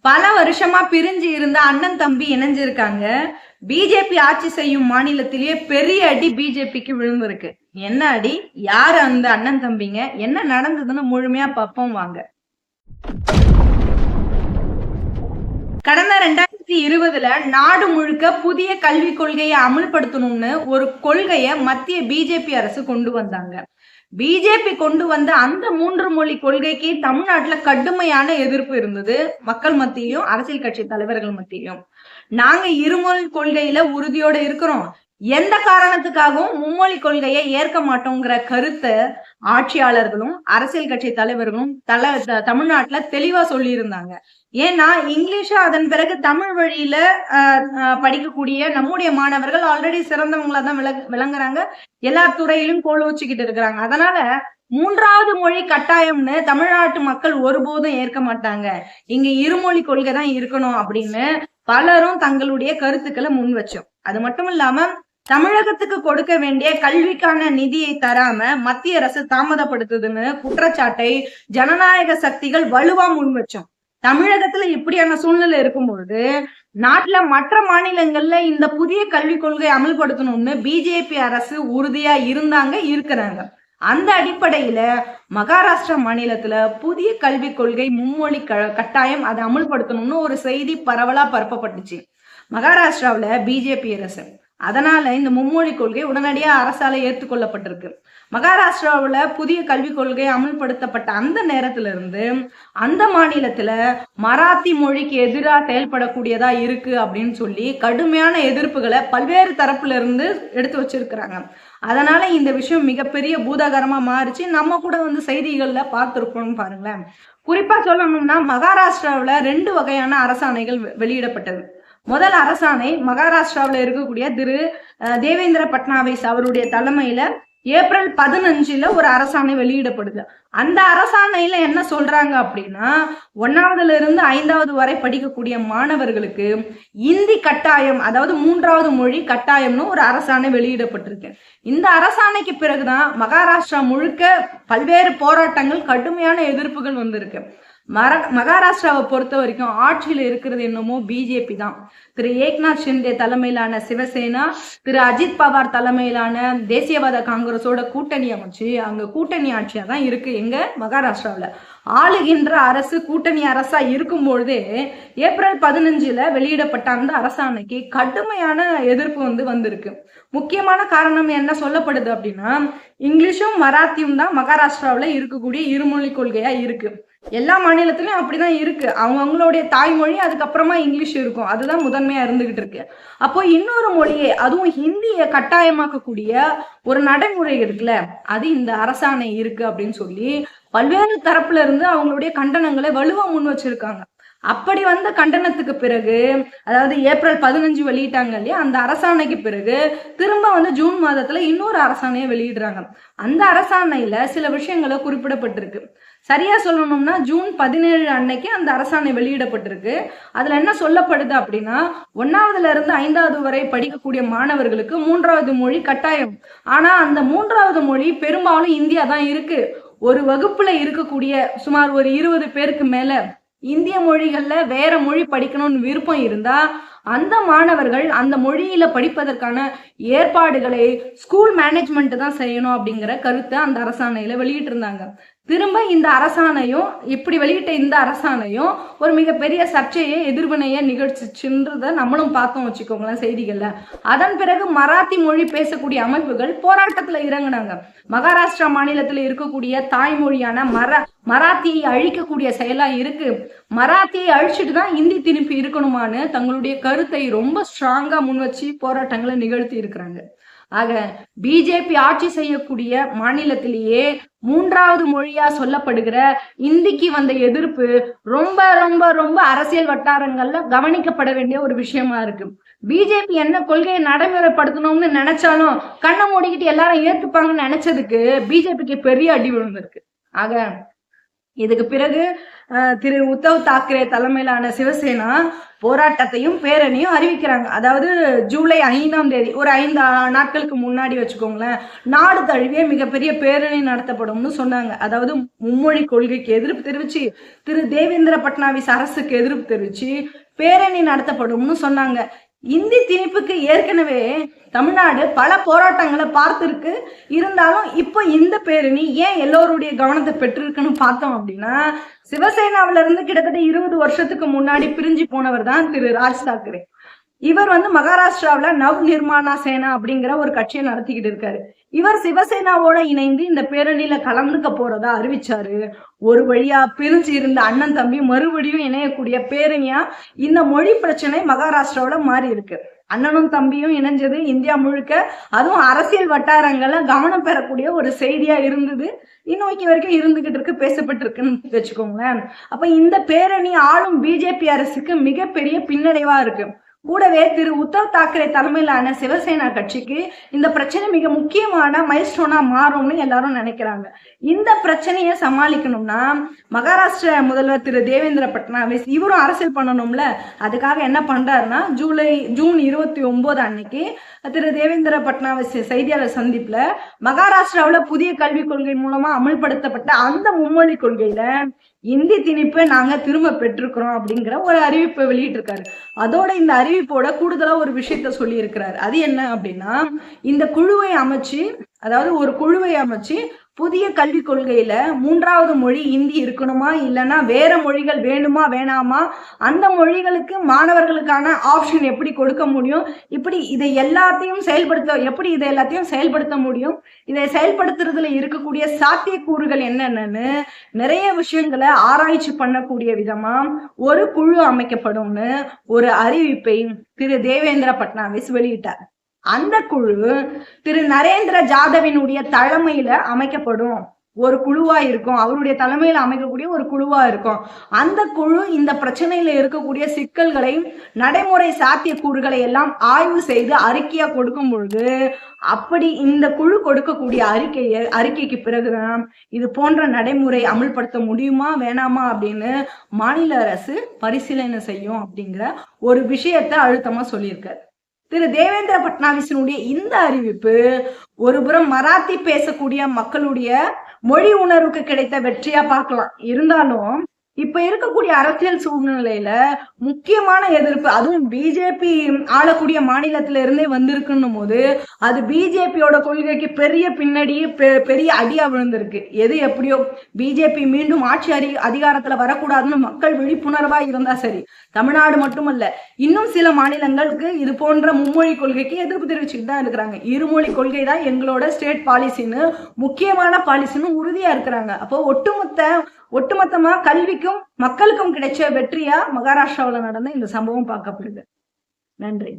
பல வருஷமா பிரிஞ்சு இருந்த அண்ணன் தம்பி இணைஞ்சிருக்காங்க. பிஜேபி ஆட்சி செய்யும் மாநிலத்திலேயே பெரிய அடி பிஜேபிக்கு விழுந்திருக்கு. என்ன அடி? யாரு அந்த அண்ணன் தம்பிங்க? என்ன நடந்ததுன்னு முழுமையா பார்ப்போம் வாங்க. கடந்த ரெண்டாயிரத்தி இருபதுல நாடு முழுக்க புதிய கல்விக் கொள்கையை அமல்படுத்தணும்னு ஒரு கொள்கையை மத்திய பிஜேபி அரசு கொண்டு வந்தாங்க. பிஜேபி கொண்டு வந்த அந்த மூன்று மொழி கொள்கைக்கு தமிழ்நாட்டுல கடுமையான எதிர்ப்பு இருந்தது. மக்கள் மத்தியிலும் அரசியல் கட்சி தலைவர்கள் மத்தியிலும். நாங்க இருமொழி கொள்கையில உறுதியோட இருக்கிறோம். எந்த காரணத்துக்காகவும் மும்மொழி கொள்கையை ஏற்க மாட்டோங்கிற கருத்தை ஆட்சியாளர்களும் அரசியல் கட்சி தலைவர்களும் தல த- தமிழ்நாட்டுல தெளிவா சொல்லியிருந்தாங்க. ஏன்னா இங்கிலீஷா அதன் பிறகு தமிழ் வழியில படிக்கக்கூடிய நம்முடைய மாணவர்கள் ஆல்ரெடி சிறந்தவங்களா தான் விளங்க விளங்குறாங்க. எல்லா துறையிலும் கோல் வச்சுக்கிட்டு இருக்கிறாங்க. அதனால மூன்றாவது மொழி கட்டாயம்னு தமிழ்நாட்டு மக்கள் ஒருபோதும் ஏற்க மாட்டாங்க. இங்க இருமொழி கொள்கை தான் இருக்கணும் அப்படின்னு பலரும் தங்களுடைய கருத்துக்களை முன் வச்சோம். அது மட்டும் இல்லாம தமிழகத்துக்கு கொடுக்க வேண்டிய கல்விக்கான நிதியை தராம மத்திய அரசு தாமதப்படுத்துதுன்னு குற்றச்சாட்டை ஜனநாயக சக்திகள் வலுவா முன்வச்சோம். தமிழகத்துல இப்படியான சூழ்நிலை இருக்கும்பொழுது நாட்டுல மற்ற மாநிலங்கள்ல இந்த புதிய கல்விக் கொள்கை அமல்படுத்தணும்னு பிஜேபி அரசு உறுதியா இருந்தாங்க இருக்கிறாங்க. அந்த அடிப்படையில மகாராஷ்டிரா மாநிலத்துல புதிய கல்விக் கொள்கை மும்மொழி க- கட்டாயம் அதை அமல்படுத்தணும்னு ஒரு செய்தி பரவலா பரப்பப்பட்டுச்சு. மகாராஷ்டிராவுல பிஜேபி அரசு. அதனால இந்த மும்மொழி கொள்கை உடனடியாக அரசால ஏற்றுக்கொள்ளப்பட்டிருக்கு மகாராஷ்டிராவில் புதிய கல்விக் கொள்கை அமல்படுத்தப்பட்ட அந்த நேரத்துல இருந்து அந்த மாநிலத்துல மராத்தி மொழிக்கு எதிராக செயல்படக்கூடியதா இருக்கு அப்படின்னு சொல்லி கடுமையான எதிர்ப்புகளை பல்வேறு தரப்புல இருந்து எடுத்து வச்சிருக்கிறாங்க. அதனால இந்த விஷயம் மிகப்பெரிய பூதாகரமா மாறிச்சு. நம்ம கூட வந்து செய்திகள்ல பார்த்துருக்கோம்னு பாருங்களேன். குறிப்பா சொல்லணும்னா மகாராஷ்டிராவில் ரெண்டு வகையான அரசாணைகள் வெ- வெளியிடப்பட்டது. முதல் அரசாணை மகாராஷ்டிராவுல இருக்கக்கூடிய திரு அஹ், தேவேந்திர பட்னாவிஸ் அவருடைய தலைமையில ஏப்ரல் பதினஞ்சுல ஒரு அரசாணை வெளியிடப்படுது. அந்த அரசாணையில என்ன சொல்றாங்க அப்படின்னா ஒன்னாவதுல இருந்து ஐந்தாவது வரை படிக்கக்கூடிய மாணவர்களுக்கு இந்தி கட்டாயம் அதாவது மூன்றாவது மொழி கட்டாயம்னு ஒரு அரசாணை வெளியிடப்பட்டிருக்கு. இந்த அரசாணைக்கு பிறகுதான் மகாராஷ்டிரா முழுக்க பல்வேறு போராட்டங்கள் கடுமையான எதிர்ப்புகள் வந்திருக்கு. மர மகாராஷ்டிராவை பொறுத்த வரைக்கும் ஆட்சியில் இருக்கிறது என்னமோ பிஜேபி தான். திரு ஏக்நாத் ஷிண்டே தலைமையிலான சிவசேனா திரு அஜித் பவார் தலைமையிலான தேசியவாத காங்கிரஸோட கூட்டணி அமைச்சு அங்க கூட்டணி ஆட்சியா தான் இருக்கு எங்க மகாராஷ்டிராவில். ஆளுகின்ற அரசு கூட்டணி அரசா இருக்கும் பொழுதே ஏப்ரல் பதினஞ்சுல வெளியிடப்பட்ட அந்த அரசாணைக்கு கடுமையான எதிர்ப்பு வந்து வந்திருக்கு. முக்கியமான காரணம் என்ன சொல்லப்படுது அப்படின்னா இங்கிலீஷும் மராத்தியும் தான் மகாராஷ்டிராவில் இருக்கக்கூடிய இருமொழி கொள்கையா இருக்கு. எல்லா மாநிலத்திலயும் அப்படிதான் இருக்கு. அவங்கவுங்களுடைய தாய்மொழி அதுக்கப்புறமா இங்கிலீஷ் இருக்கும். அதுதான் முதன்மையா இருந்துகிட்டு இருக்கு. அப்போ இன்னொரு மொழியை அதுவும் ஹிந்தியை கட்டாயமாக்கக்கூடிய ஒரு நடைமுறை இருக்குல்ல அது இந்த அரசாணை இருக்கு அப்படின்னு சொல்லி பல்வேறு தரப்புல இருந்து அவங்களுடைய கண்டனங்களை வலுவா முன் வச்சிருக்காங்க. அப்படி வந்த கண்டனத்துக்கு பிறகு அதாவது ஏப்ரல் பதினஞ்சு வெளியிட்டாங்க இல்லையா அந்த அரசாணைக்கு பிறகு திரும்ப வந்து ஜூன் மாதத்துல இன்னொரு அரசாணையை வெளியிடுறாங்க. அந்த அரசாணையில சில விஷயங்களை குறிப்பிடப்பட்டிருக்கு. சரியா சொல்லணும்னா ஜூன் பதினேழு அன்னைக்கு அந்த அரசாணை வெளியிடப்பட்டிருக்கு. அதுல என்ன சொல்லப்படுது அப்படின்னா ஒன்னாவதுல இருந்து ஐந்தாவது வரை படிக்கக்கூடிய மாணவர்களுக்கு மூன்றாவது மொழி கட்டாயம். ஆனா அந்த மூன்றாவது மொழி பெரும்பாலும் இந்தியா தான் இருக்கு. ஒரு வகுப்புல இருக்கக்கூடிய சுமார் ஒரு இருபது பேருக்கு மேல இந்திய மொழிகள்ல வேற மொழி படிக்கணும்னு விருப்பம் இருந்தா அந்த மாணவர்கள் அந்த மொழியில படிப்பதற்கான ஏற்பாடுகளை ஸ்கூல் மேனேஜ்மெண்ட் தான் செய்யணும் அப்படிங்கிற கருத்தை அந்த அரசாணையில வெளியிட்டிருந்தாங்க. திரும்ப இந்த அரசாணையும் இப்படி வெளியிட்ட இந்த அரசாணையும் ஒரு மிகப்பெரிய சர்ச்சையை எதிர்வினையை நிகழ்ச்சிச்சுன்றத நம்மளும் பார்த்தோம் வச்சுக்கோங்களேன் செய்திகள்ல. அதன் பிறகு மராத்தி மொழி பேசக்கூடிய அமைப்புகள் போராட்டத்துல இறங்குனாங்க. மகாராஷ்டிரா மாநிலத்தில் இருக்கக்கூடிய தாய்மொழியான மர மராத்தியை அழிக்கக்கூடிய செயலா இருக்கு. மராத்தியை அழிச்சிட்டு தான் இந்தி திருப்பி இருக்கணுமான்னு தங்களுடைய கருத்தை ரொம்ப ஸ்ட்ராங்கா முன் வச்சு போராட்டங்களை நிகழ்த்தி இருக்கிறாங்க. ஆக பிஜேபி ஆட்சி செய்யக்கூடிய மாநிலத்திலேயே மூன்றாவது மொழியா சொல்லப்படுகிற இந்திக்கு வந்த எதிர்ப்பு ரொம்ப ரொம்ப ரொம்ப அரசியல் வட்டாரங்கள்ல கவனிக்கப்பட வேண்டிய ஒரு விஷயமா இருக்கு. பிஜேபி என்ன கொள்கையை நடைமுறைப்படுத்தணும்னு நினைச்சாலும் கண்ணை மூடிக்கிட்டு எல்லாரும் ஏத்துப்பாங்கன்னு நினைச்சதுக்கு பிஜேபிக்கு பெரிய அடி விழுந்திருக்கு. ஆக இதுக்கு பிறகு திரு உத்தவ் தாக்கரே தலைமையிலான சிவசேனா போராட்டத்தையும் பேரணியும் அறிவிக்கிறாங்க. அதாவது ஜூலை ஐந்தாம் தேதி ஒரு ஐந்து நாட்களுக்கு முன்னாடி வச்சுக்கோங்களேன் நாடு தழுவிய மிகப்பெரிய பேரணி நடத்தப்படும்னு சொன்னாங்க. அதாவது மும்மொழி கொள்கைக்கு எதிர்ப்பு தெரிவிச்சு திரு தேவேந்திர பட்னாவிஸ் அரசுக்கு எதிர்ப்பு தெரிவிச்சு பேரணி நடத்தப்படும்னு சொன்னாங்க. இந்தி திணிப்புக்கு ஏற்கனவே தமிழ்நாடு பல போராட்டங்களை பார்த்துருக்கு. இருந்தாலும் இப்போ இந்த பேரணி ஏன் எல்லோருடைய கவனத்தை பெற்றிருக்குன்னு பார்த்தோம் அப்படின்னா சிவசேனாவில இருந்து கிட்டத்தட்ட இருபது வருஷத்துக்கு முன்னாடி பிரிஞ்சு போனவர் தான் திரு ராஜ் தாக்கரே. இவர் வந்து மகாராஷ்டிராவில நவ் நிர்மாணா சேனா அப்படிங்கிற ஒரு கட்சியை நடத்திக்கிட்டு இருக்காரு. இவர் சிவசேனாவோட இணைந்து இந்த பேரணியில கலந்துக்க போறதா அறிவிச்சாரு. ஒரு வழியா பிரிஞ்சு இருந்த அண்ணன் தம்பி மறுபடியும் இணையக்கூடிய பேரணியா இந்த மொழி பிரச்சனை மகாராஷ்டிராவுல மாறி இருக்கு. அண்ணனும் தம்பியும் இணைஞ்சது இந்தியா முழுக்க. அதுவும் அரசியல் வட்டாரங்கள்ல கவனம் பெறக்கூடிய ஒரு செய்தியா இருந்தது. இன்னைக்கு வரைக்கும் இருந்துகிட்டு இருக்கு பேசப்பட்டிருக்குன்னு வச்சுக்கோங்களேன். அப்ப இந்த பேரணி ஆளும் பிஜேபி அரசுக்கு மிகப்பெரிய பின்னடைவா இருக்கு. கூடவே திரு உத்தவ் தாக்கரே தலைமையிலான சிவசேனா கட்சிக்கு இந்த பிரச்சனை மிக முக்கியமான மைல்ஸ்டோனா மாறும்னு எல்லாரும் நினைக்கிறாங்க. இந்த பிரச்சனையை சமாளிக்கணும்னா மகாராஷ்டிர முதல்வர் திரு தேவேந்திர பட்னாவிஸ் இவரும் அரசியல் பண்ணணும்ல. அதுக்காக என்ன பண்றாருன்னா ஜூலை ஜூன் இருபத்தி ஒன்பது அன்னைக்கு திரு தேவேந்திர பட்னாவிஸ் செய்தியாளர் சந்திப்புல மகாராஷ்டிராவில புதிய கல்விக் கொள்கை மூலமா அமல்படுத்தப்பட்ட அந்த மும்மொழி கொள்கையில இந்தி திணிப்பை நாங்க திரும்ப பெற்றிருக்கிறோம் அப்படிங்கிற ஒரு அறிவிப்பை வெளியிட்டிருக்காரு. அதோட இந்த அறிவிப்போட கூடுதலா ஒரு விஷயத்த சொல்லியிருக்கிறாரு. அது என்ன அப்படின்னா இந்த குழுவை அமைச்சு அதாவது ஒரு குழுவை அமைச்சு புதிய கல்விக் கொள்கையில மூன்றாவது மொழி இந்தி இருக்கணுமா இல்லைன்னா வேற மொழிகள் வேணுமா வேணாமா? அந்த மொழிகளுக்கு மாணவர்களுக்கான ஆப்ஷன் எப்படி கொடுக்க முடியும்? இப்படி இதை எல்லாத்தையும் செயல்படுத்த எப்படி இதை எல்லாத்தையும் செயல்படுத்த முடியும்? இதை செயல்படுத்துறதுல இருக்கக்கூடிய சாத்தியக்கூறுகள் என்னென்னு நிறைய விஷயங்களை ஆராய்ச்சி பண்ணக்கூடிய விதமா ஒரு குழு அமைக்கப்படும்னு ஒரு அறிவிப்பை திரு தேவேந்திர பட்னாவிஸ் வெளியிட்டார். அந்த குழு திரு நரேந்திர ஜாதவினுடைய தலைமையில அமைக்கப்படும். ஒரு குழுவா இருக்கும். அவருடைய தலைமையில அமைக்கக்கூடிய ஒரு குழுவா இருக்கும். அந்த குழு இந்த பிரச்சனையில இருக்கக்கூடிய சிக்கல்களை நடைமுறை சாத்தியக்கூறுகளை எல்லாம் ஆய்வு செய்து அறிக்கையா கொடுக்கும் பொழுது அப்படி இந்த குழு கொடுக்கக்கூடிய அறிக்கையை அறிக்கைக்கு பிறகுதான் இது போன்ற நடைமுறை அமல்படுத்த முடியுமா வேணாமா அப்படின்னு மாநில அரசு பரிசீலனை செய்யும் அப்படிங்கிற ஒரு விஷயத்த அழுத்தமா சொல்லியிருக்காரு. திரு தேவேந்திர பட்னாவிஸினுடைய இந்த அறிவிப்பு ஒருபுறம் மராத்தி பேசக்கூடிய மக்களுடைய மொழி உணர்வுக்கு கிடைத்த வெற்றியா பார்க்கலாம். இருந்தாலும் இப்ப இருக்கக்கூடிய அரசியல் சூழ்நிலையில முக்கியமான எதிர்ப்பு அதுவும் பிஜேபி ஆளக்கூடிய மாநிலத்தில இருந்தே வந்திருக்குன்னும் போது அது பிஜேபியோட கொள்கைக்கு பெரிய பின்னடியே பெ- பெரிய அடியா விழுந்திருக்கு. எது எப்படியோ பிஜேபி மீண்டும் ஆட்சி அறி அதிகாரத்துல வரக்கூடாதுன்னு மக்கள் விழிப்புணர்வா இருந்தா சரி. தமிழ்நாடு மட்டுமல்ல இன்னும் சில மாநிலங்களுக்கு இது போன்ற மும்மொழி கொள்கைக்கு எதிர்ப்பு தெரிவிச்சுட்டு தான் இருக்கிறாங்க. இருமொழி கொள்கை தான் எங்களோட ஸ்டேட் பாலிசின்னு முக்கியமான பாலிசின்னு உறுதியா இருக்கிறாங்க. அப்போ ஒட்டுமொத்த ஒட்டுமொத்தமா கல்விக்கும் மக்களுக்கும் கிடைச்ச வெற்றியா மகாராஷ்டிராவில் நடந்த இந்த சம்பவம் பார்க்கப்படுது. நன்றி.